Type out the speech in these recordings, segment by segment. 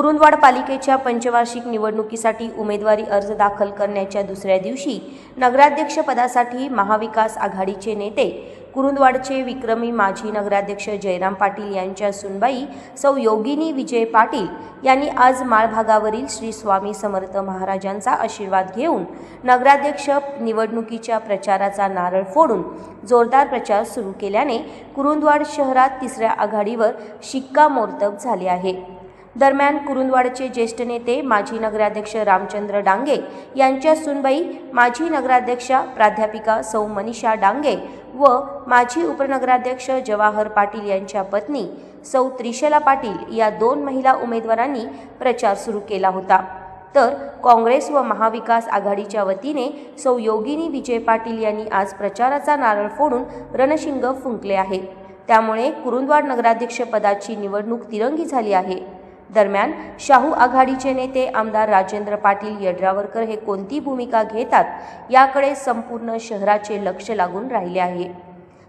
कुरुंदवाड पालिकेच्या पंचवार्षिक निवडणुकीसाठी उमेदवारी अर्ज दाखल करण्याच्या दुसऱ्या दिवशी नगराध्यक्षपदासाठी महाविकास आघाडीचे नेते कुरुंदवाडचे विक्रमी माजी नगराध्यक्ष जयराम पाटील यांच्या सुनबाई सौ योगिनी विजय पाटील यांनी आज माळभागावरील श्री स्वामी समर्थ महाराजांचा आशीर्वाद घेऊन नगराध्यक्ष निवडणुकीच्या प्रचाराचा नारळ फोडून जोरदार प्रचार सुरू केल्याने कुरुंदवाड शहरात तिसऱ्या आघाडीवर शिक्कामोर्तब झाले आहे. दरम्यान कुरुंदवाडचे ज्येष्ठ नेते माजी नगराध्यक्ष रामचंद्र डांगे यांच्या सुनबाई माजी नगराध्यक्षा प्राध्यापिका सौ मनीषा डांगे व माजी उपनगराध्यक्ष जवाहर पाटील यांच्या पत्नी सौ त्रिशला पाटील या दोन महिला उमेदवारांनी प्रचार सुरू केला होता. तर काँग्रेस व महाविकास आघाडीच्या वतीने सौ योगिनी विजय पाटील यांनी आज प्रचाराचा नारळ फोडून रणशिंग फुंकले आहे. त्यामुळे कुरुंदवाड नगराध्यक्षपदाची निवडणूक तिरंगी झाली आहे. दरम्यान शाहू आघाडीचे नेते आमदार राजेंद्र पाटील यड्रावरकर हे कोणती भूमिका घेतात याकडे संपूर्ण शहराचे लक्ष लागून राहिले आहे.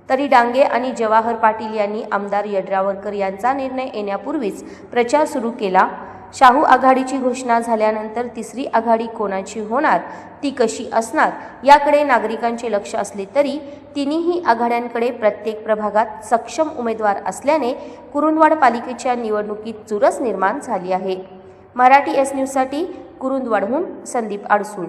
तरी डांगे आणि जवाहर पाटील यांनी आमदार यड्रावरकर यांचा निर्णय येण्यापूर्वीच प्रचार सुरू केला. शाहू आघाडीची घोषणा झाल्यानंतर तिसरी आघाडी कोणाची होणार ती कशी असणार याकडे नागरिकांचे लक्ष असले तरी तिन्ही आघाड्यांकडे प्रत्येक प्रभागात सक्षम उमेदवार असल्याने कुरुंदवाड पालिकेच्या निवडणुकीत चुरस निर्माण झाली आहे. मराठी एस न्यूजसाठी कुरुंदवाडहून संदीप आडसूळ.